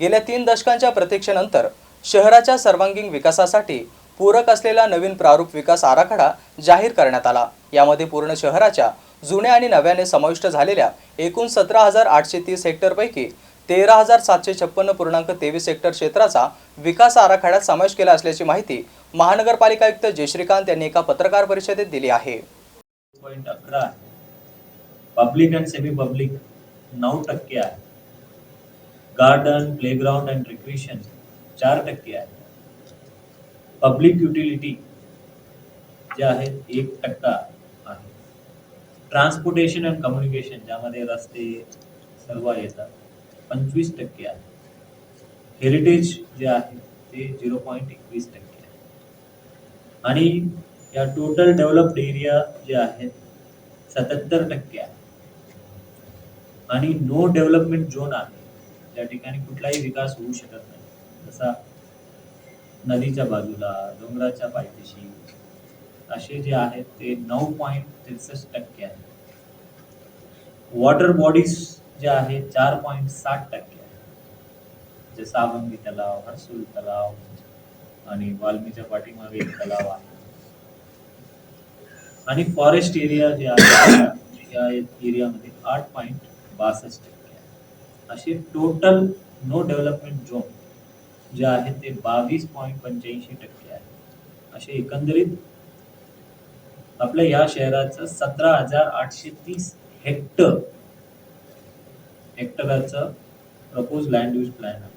गेल्या तीन दशकांच्या प्रतीक्षेनंतर शहराच्या सर्वांगीण विकासासाठी पूरक असलेला नवीन प्रारूप विकास आराखडा जाहीर करण्यात आला. यामध्ये पूर्ण शहराच्या जुन्या आणि नव्याने समाविष्ट झालेल्या एकूण सतरा हजार आठशे तीस हेक्टरपैकी तेरा हजार सातशे छप्पन्न पूर्णांक तेवीस हेक्टर क्षेत्राचा विकास आराखड्यात समावेश केला असल्याची माहिती महानगरपालिका आयुक्त जयश्रीकांत यांनी एका पत्रकार परिषदेत दिली आहे. पॉईंट अकरा. पब्लिक अँड सेमी पब्लिक नऊ टक्के आहे. गार्डन प्लेग्राऊंड अँड रिक्रिएशन चार टक्के आहे पब्लिक युटिलिटी जे आहेत एक टक्का आहे. ट्रान्सपोर्टेशन अँड कम्युनिकेशन ज्यामध्ये रस्ते सर्व येतात पंचवीस टक्के आहे हेरिटेज जे आहे ते झिरो पॉईंट एकवीस टक्के आहे. आणि या टोटल डेव्हलप्ड एरिया जे आहेत सत्याहत्तर टक्के आहे. आणि नो डेव्हलपमेंट झोन आहे. त्या ठिकाणी कुठलाही विकास होऊ शकत नाही. जसा नदीच्या बाजूला डोंगराच्या पायथ्याशी असे जे आहेत ते नऊ पॉईंट त्रेसष्ट टक्के आहेत. वॉटर बॉडीज जे आहे चार पॉईंट साठ टक्के आहेत. जे सावंगी तलाव हर्सुल तलाव आणि वाल्मीच्या पाठीमागे एक तलाव आहे. आणि फॉरेस्ट एरिया जे आहे या एरियामध्ये आठ पॉईंट बासष्ट टक्के असे टोटल नो डेव्हलपमेंट झोन जे आहे ते बावीस पॉईंट पंच्याऐंशी टक्के आहे असे एकंदरीत आपल्या या शहराचं सतरा हजार आठशे तीस हेक्टर हेक्टराचं प्रपोज लँड यूज प्लॅन आहे.